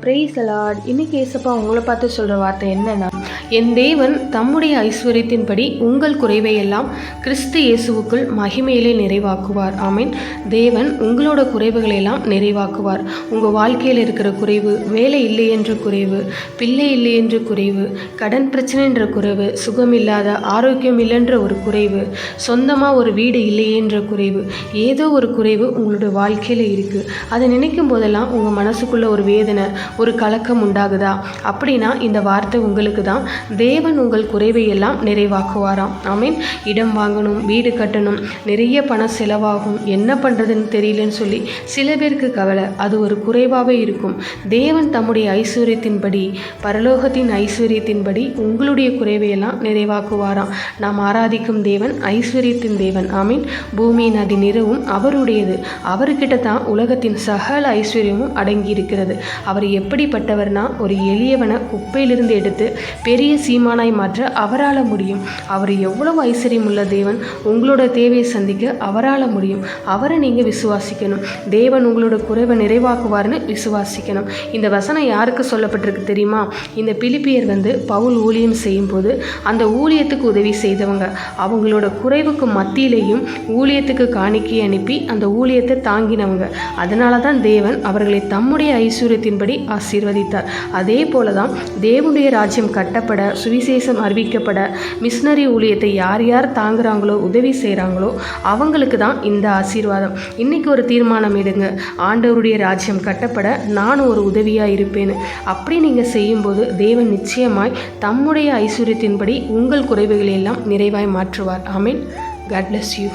Price allot இன்னைக்கு ஏசப்பா உங்களை பார்த்து சொல்கிற வார்த்தை என்னன்னா என் தேவன் தம்முடைய ஐஸ்வர்யத்தின்படி உங்கள் குறைவை எல்லாம் கிறிஸ்து இயேசுவுக்குள் மகிமையிலே நிறைவாக்குவார். ஆமீன். தேவன் உங்களோட குறைவுகளை எல்லாம் நிறைவாக்குவார். உங்கள் வாழ்க்கையில் இருக்கிற குறைவு வேலை இல்லை என்ற குறைவு பிள்ளை இல்லை என்ற குறைவு கடன் பிரச்சனை என்ற குறைவு சுகம் இல்லாத ஆரோக்கியம் இல்லைன்ற ஒரு குறைவு சொந்தமாக ஒரு வீடு இல்லையே என்ற குறைவு ஏதோ ஒரு குறைவு உங்களோட வாழ்க்கையில் இருக்குது அதை நினைக்கும் போதெல்லாம் உங்கள் மனசுக்குள்ள ஒரு வேதனை ஒரு கலக்கம் உண்டாகுதா? அப்படின்னா இந்த வார்த்தை உங்களுக்கு தான் தேவன் உங்கள் குறைவை எல்லாம் நிறைவாக்குவாராம். ஆமீன். இடம் வாங்கணும் வீடு கட்டணும் நிறைய பணம் செலவாகும். என்ன பண்ணுறதுன்னு தெரியலன்னு சொல்லி சில பேருக்கு கவலை. அது ஒரு குறைவாகவே இருக்கும். தேவன் தம்முடைய ஐஸ்வர்யத்தின்படி பரலோகத்தின் ஐஸ்வர்யத்தின்படி உங்களுடைய குறைவையெல்லாம் நிறைவாக்குவாராம். நாம் ஆராதிக்கும் தேவன் ஐஸ்வர்யத்தின் தேவன். ஆமீன். பூமியின் அதி நிறவும் அவருடையது. அவர்கிட்ட தான் உலகத்தின் சகல ஐஸ்வர்யமும் அடங்கி இருக்கிறது அவர் எப்படிப்பட்டவர்னா ஒரு எளியவனை குப்பையிலிருந்து எடுத்து பெரிய சீமானாய் மாற்ற அவரால் முடியும். அவர் எவ்வளவு ஐஸ்வர்யம் உள்ள தேவன் உங்களோட தேவையை சந்திக்க அவரால் முடியும். அவரை நீங்கள் விசுவாசிக்கணும். தேவன் உங்களோட குறைவை நிறைவாக்குவார்னு விசுவாசிக்கணும். இந்த வசனம் யாருக்கு சொல்லப்பட்டிருக்கு தெரியுமா? இந்த பிலிப்பியர் வந்து பவுல் ஊழியம் செய்யும்போது அந்த ஊழியத்துக்கு உதவி செய்தவங்க. அவங்களோட குறைவுக்கு மத்தியிலேயும் ஊழியத்துக்கு காணிக்கை அனுப்பி அந்த ஊழியத்தை தாங்கினவங்க. அதனால தான் தேவன் அவர்களை தம்முடைய ஐஸ்வர்யத்தின்படி ஆசீர்வதித்தார். அதே போல தான் தேவனுடைய ராஜ்யம் கட்டப்பட சுவிசேஷம் அறிவிக்கப்பட மிஷினரி ஊழியத்தை யார் யார் தாங்குறாங்களோ உதவி செய்கிறாங்களோ அவங்களுக்கு தான் இந்த ஆசீர்வாதம். இன்றைக்கி ஒரு தீர்மானம் எடுங்க. ஆண்டவருடைய ராஜ்யம் கட்டப்பட நானும் ஒரு உதவியாக இருப்பேன்னு. அப்படி நீங்கள் செய்யும்போது தேவன் நிச்சயமாய் தம்முடைய ஐஸ்வர்யத்தின்படி உங்கள் குறைவுகளை எல்லாம் நிறைவாய் மாற்றுவார். ஆமீன். God bless you